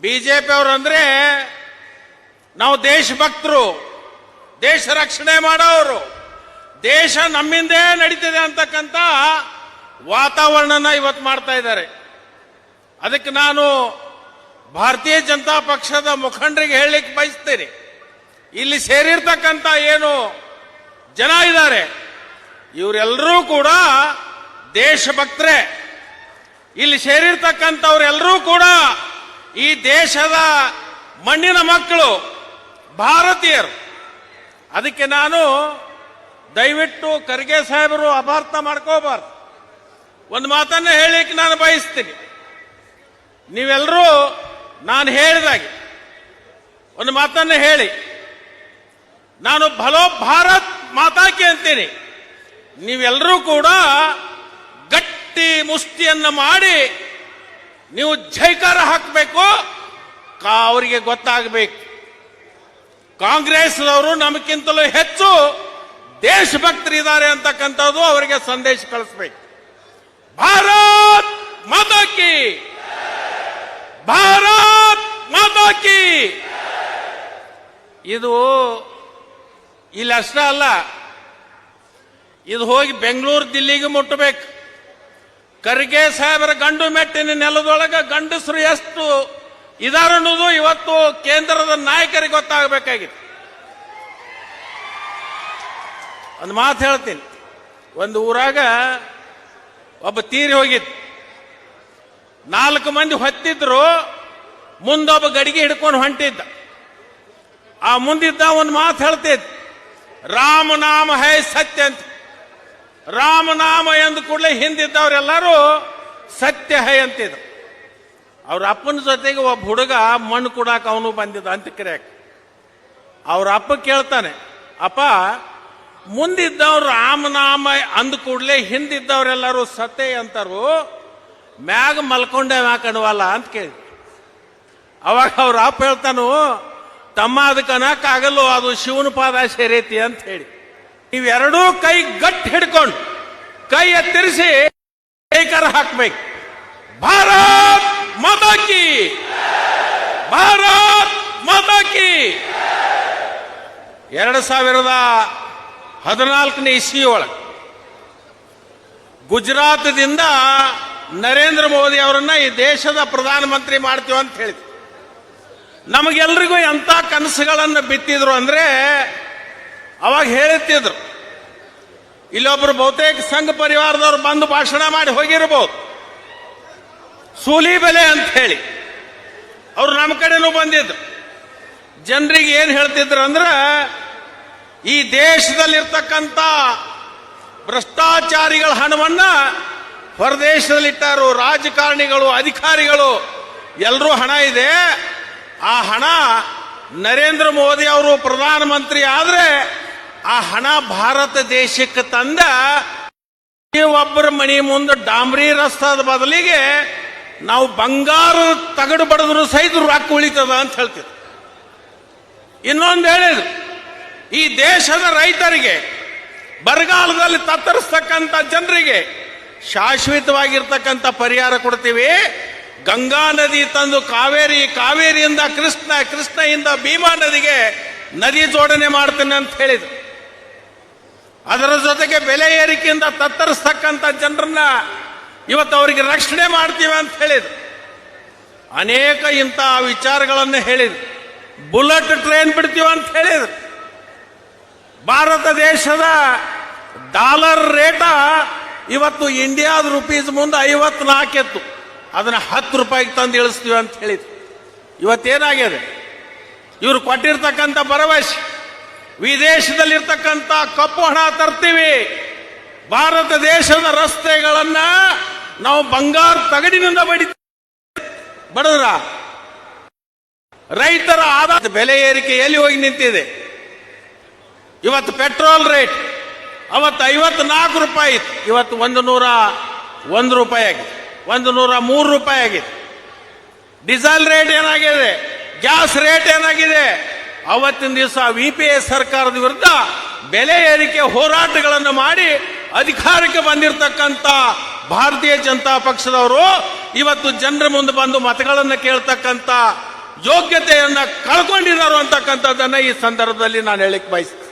BJP ಅಂದ್ರೆ ನಾವು ದೇಶಭಕ್ತರು, ದೇಶ ರಕ್ಷಣೆ ಮಾಡೋರು. ದೇಶ ನಮ್ಮಿಂದೇ ನಡೀತಿದೆ ಅಂತಕ್ಕಂಥ ವಾತಾವರಣನ ಇವತ್ತು ಮಾಡ್ತಾ ಇದ್ದಾರೆ. ಅದಕ್ಕೆ ನಾನು ಭಾರತೀಯ ಜನತಾ ಪಕ್ಷದ ಮುಖಂಡರಿಗೆ ಹೇಳಲಿಕ್ಕೆ ಬಯಸ್ತೇನೆ. ಇಲ್ಲಿ ಸೇರಿರ್ತಕ್ಕಂಥ ಏನು ಜನ ಇದ್ದಾರೆ ಇವರೆಲ್ಲರೂ ಕೂಡ ದೇಶಭಕ್ತರೇ. ಇಲ್ಲಿ ಸೇರಿರ್ತಕ್ಕಂಥವ್ರೆಲ್ಲರೂ ಕೂಡ ಈ ದೇಶದ ಮಣ್ಣಿನ ಮಕ್ಕಳು, ಭಾರತೀಯರು. ಅದಕ್ಕೆ ನಾನು ದಯವಿಟ್ಟು ಖರ್ಗೆ ಸಾಹೇಬರು ಅಪಾರ್ಥ ಮಾಡ್ಕೋಬಾರ್ದು. ಒಂದು ಮಾತನ್ನು ಹೇಳಿಕ್ಕೆ ನಾನು ಬಯಸ್ತೀನಿ. ನೀವೆಲ್ಲರೂ ನಾನು ಹೇಳಿದಾಗೆ ಒಂದು ಮಾತನ್ನು ಹೇಳಿ. ನಾನು ಭಲೋ ಭಾರತ್ ಮಾತಾಕಿ ಅಂತೀನಿ. ನೀವೆಲ್ಲರೂ ಕೂಡ ಗಟ್ಟಿ ಮುಷ್ಟಿಯನ್ನು ಮಾಡಿ ನೀವು ಜೈಕಾರ ಹಾಕಬೇಕು ಅವರಿಗೆ ಗೊತ್ತಾಗಬೇಕು. ಕಾಂಗ್ರೆಸ್ನವರು ನಮಗಿಂತಲೂ ಹೆಚ್ಚು ದೇಶಭಕ್ತರಿದ್ದಾರೆ ಅಂತಕ್ಕಂಥದ್ದು ಅವರಿಗೆ ಸಂದೇಶ ಕಳಿಸ್ಬೇಕು. ಭಾರತ್ ಮಾತಾಕಿ ಭಾರತ್ ಮಾತಾಕಿ ಇದು ಇಲ್ಲಿ ಅಷ್ಟೇ ಅಲ್ಲ, ಇದು ಹೋಗಿ ಬೆಂಗಳೂರು ದಿಲ್ಲಿಗೆ ಮುಟ್ಟಬೇಕು ಖರ್ಗೆ ಸಾಹೇಬರ ಗಂಡು ಮೆಟ್ಟಿನ ನೆಲದೊಳಗೆ ಗಂಡಸರು ಎಷ್ಟು ಇದಾರನ್ನೋದು ಇವತ್ತು ಕೇಂದ್ರದ ನಾಯಕರಿಗೆ ಗೊತ್ತಾಗಬೇಕಾಗಿತ್ತು. ಒಂದು ಮಾತು ಹೇಳ್ತೀನಿ. ಒಂದು ಊರಾಗ ಒಬ್ಬ ತೀರಿ ಹೋಗಿತ್ತು ನಾಲ್ಕು ಮಂದಿ ಹೊತ್ತಿದ್ರು, ಮುಂದೊಬ್ಬ ಗಡಿಗೆ ಹಿಡ್ಕೊಂಡು ಹೊಂಟಿದ್ದ. ಆ ಮುಂದಿದ್ದ ಒಂದು ಮಾತು ಹೇಳ್ತಿದ್ ರಾಮನಾಮ ಹೈ ಸತ್ಯ ಅಂತ. ರಾಮನಾಮ ಎಂದು ಕೂಡಲೇ ಹಿಂದಿದ್ದವರೆಲ್ಲರೂ ಸತ್ಯ ಹೈ ಅಂತಿದ್ರು. ಅವ್ರ ಅಪ್ಪನ ಜೊತೆಗೆ ಒಬ್ಬ ಹುಡುಗ ಮಣ್ಣು ಕೊಡಕ್ಕೆ ಅವನು ಬಂದಿದ್ದ ಅಂತ ಕರೆಯಕ್ಕೆ ಅವ್ರ ಅಪ್ಪ ಕೇಳ್ತಾನೆ, ಅಪ್ಪ, ಮುಂದಿದ್ದವ್ರು ರಾಮನಾಮ ಅಂದ ಕೂಡಲೇ ಹಿಂದಿದ್ದವರೆಲ್ಲರೂ ಸತ್ಯ ಅಂತಾರು, ಮ್ಯಾಗ ಮಲ್ಕೊಂಡೆ ಮ್ಯಾಕಣವಲ್ಲ ಅಂತ ಕೇಳಿ ಅವಾಗ ಅವ್ರ ಅಪ್ಪ ಹೇಳ್ತಾನು, ತಮ್ಮ ಅದಕ್ಕೆ ಅನ್ನಕ್ಕಾಗಲ್ಲೋ ಅದು ಶಿವನ ಪಾದ ಸೇರೈತಿ ಅಂತ ಹೇಳಿ. ನೀವೆರಡೂ ಕೈ ಗಟ್ಟಿ ಹಿಡ್ಕೊಂಡು ಕೈ ಎತ್ತರಿಸಿ ಕೈಕರ ಹಾಕ್ಬೇಕು. ಭಾರತ್ ಮಾತಾಕಿ ಭಾರತ್ ಮಾತಾಕಿ ಎರಡು ಸಾವಿರದ ಹದಿನಾಲ್ಕನೇ ಇಸ್ವಿ ಒಳಗೆ ಗುಜರಾತದಿಂದ ನರೇಂದ್ರ ಮೋದಿ ಅವರನ್ನ ಈ ದೇಶದ ಪ್ರಧಾನಮಂತ್ರಿ ಮಾಡ್ತೀವಿ ಅಂತ ಹೇಳಿದ್ರು. ನಮಗೆಲ್ರಿಗೂ ಎಂಥ ಕನಸುಗಳನ್ನು ಬಿತ್ತಿದ್ರು ಅಂದ್ರೆ ಅವಾಗ ಹೇಳುತ್ತಿದ್ರು. ಇಲ್ಲೊಬ್ರು ಬಹುತೇಕ ಸಂಘ ಪರಿವಾರದವ್ರು ಬಂದು ಭಾಷಣ ಮಾಡಿ ಹೋಗಿರಬಹುದು ಸೂಲಿ ಬೆಲೆ ಅಂತ ಹೇಳಿ. ಅವ್ರು ನಮ್ಮ ಕಡೆನೂ ಬಂದಿದ್ರು. ಜನರಿಗೆ ಏನು ಹೇಳ್ತಿದ್ರು ಅಂದ್ರೆ, ಈ ದೇಶದಲ್ಲಿರ್ತಕ್ಕಂಥ ಭ್ರಷ್ಟಾಚಾರಿಗಳ ಹಣವನ್ನ ಹೊರದೇಶದಲ್ಲಿಟ್ಟಾರು, ರಾಜಕಾರಣಿಗಳು, ಅಧಿಕಾರಿಗಳು ಎಲ್ಲರೂ ಹಣ ಇದೆ. ಆ ಹಣ ನರೇಂದ್ರ ಮೋದಿ ಅವರು ಪ್ರಧಾನಮಂತ್ರಿ ಆದ್ರೆ ಆ ಹಣ ಭಾರತ ದೇಶಕ್ಕೆ ತಂದ ಒಬ್ಬರ ಮನಿ ಮುಂದೆ ಡಾಂಬ್ರಿ ರಸ್ತಾದ ಬದಲಿಗೆ ನಾವು ಬಂಗಾರ ತಗಡು ಬಡದ್ರು ಸಹಿತ ರೊಕ್ಕ ಉಳಿತದ ಅಂತ ಹೇಳ್ತಿದ್ರು. ಇನ್ನೊಂದು ಹೇಳಿದ್ರು, ಈ ದೇಶದ ರೈತರಿಗೆ ಬರಗಾಲದಲ್ಲಿ ತತ್ತರಿಸ್ತಕ್ಕಂಥ ಜನರಿಗೆ ಶಾಶ್ವತವಾಗಿರ್ತಕ್ಕಂಥ ಪರಿಹಾರ ಕೊಡ್ತೀವಿ. ಗಂಗಾ ನದಿ ತಂದು ಕಾವೇರಿ, ಕಾವೇರಿಯಿಂದ ಕೃಷ್ಣ, ಕೃಷ್ಣಯಿಂದ ಭೀಮಾ ನದಿಗೆ ನದಿ ಜೋಡಣೆ ಮಾಡ್ತೇನೆ ಅಂತ ಹೇಳಿದ್ರು. ಅದರ ಜೊತೆಗೆ ಬೆಲೆ ಏರಿಕೆಯಿಂದ ತತ್ತರಿಸ್ತಕ್ಕಂಥ ಜನರನ್ನ ಇವತ್ತು ಅವರಿಗೆ ರಕ್ಷಣೆ ಮಾಡ್ತೀವಿ ಅಂತ ಹೇಳಿದ್ರು. ಅನೇಕ ಇಂಥ ವಿಚಾರಗಳನ್ನು ಹೇಳಿದ್ರು. ಬುಲೆಟ್ ಟ್ರೈನ್ ಬಿಡ್ತೀವಿ ಅಂತ ಹೇಳಿದ್ರು. ಭಾರತ ದೇಶದ ಡಾಲರ್ ರೇಟ ಇವತ್ತು ಇಂಡಿಯಾದ ರುಪೀಸ್ ಮುಂದೆ ಐವತ್ನಾಲ್ಕಿತ್ತು. ಅದನ್ನ ಹತ್ತು ರೂಪಾಯಿಗೆ ತಂದು ಇಳಿಸ್ತೀವಿ ಅಂತ ಹೇಳಿದ್ರು. ಇವತ್ತೇನಾಗಿದೆ? ಇವರು ಕೊಟ್ಟಿರ್ತಕ್ಕಂಥ ಭರವಸೆ. ವಿದೇಶದಲ್ಲಿರ್ತಕ್ಕಂಥ ಕಪ್ಪು ಹಣ ತರ್ತೀವಿ. ಭಾರತ ದೇಶದ ರಸ್ತೆಗಳನ್ನ ನಾವು ಬಂಗಾರ ತಗಡಿನಿಂದ ಬಡಿ ಬಡದ್ರ ರೈತರ ಆದಾಯ ಬೆಲೆ ಏರಿಕೆ ಎಲ್ಲಿ ಹೋಗಿ ನಿಂತಿದೆ? ಇವತ್ತು ಪೆಟ್ರೋಲ್ ರೇಟ್ ಅವತ್ತು ಐವತ್ನಾಲ್ಕು ರೂಪಾಯಿ ಇತ್ತು ಇವತ್ತು ಒಂದು ನೂರ ಒಂದು ರೂಪಾಯಿ ಆಗಿದೆ. ಒಂದು ನೂರ ಮೂರು ರೂಪಾಯಿ ಆಗಿದೆ. ಡೀಸೆಲ್ ರೇಟ್ ಏನಾಗಿದೆ? ಗ್ಯಾಸ್ ರೇಟ್ ಏನಾಗಿದೆ? ಅವತ್ತಿನ ದಿವಸ ವಿ ಪಿ ಎ ಸರ್ಕಾರದ ವಿರುದ್ಧ ಬೆಲೆ ಏರಿಕೆ ಹೋರಾಟಗಳನ್ನು ಮಾಡಿ ಅಧಿಕಾರಕ್ಕೆ ಬಂದಿರತಕ್ಕಂತ ಭಾರತೀಯ ಜನತಾ ಪಕ್ಷದವರು ಇವತ್ತು ಜನರ ಮುಂದೆ ಬಂದು ಮತಗಳನ್ನು ಕೇಳ್ತಕ್ಕಂತ ಯೋಗ್ಯತೆಯನ್ನ ಕಳ್ಕೊಂಡಿದ್ದಾರೆ ಅಂತಕ್ಕಂಥದ್ದನ್ನ ಈ ಸಂದರ್ಭದಲ್ಲಿ ನಾನು ಹೇಳಿಕ್ ಬಯಸ್ತೇನೆ.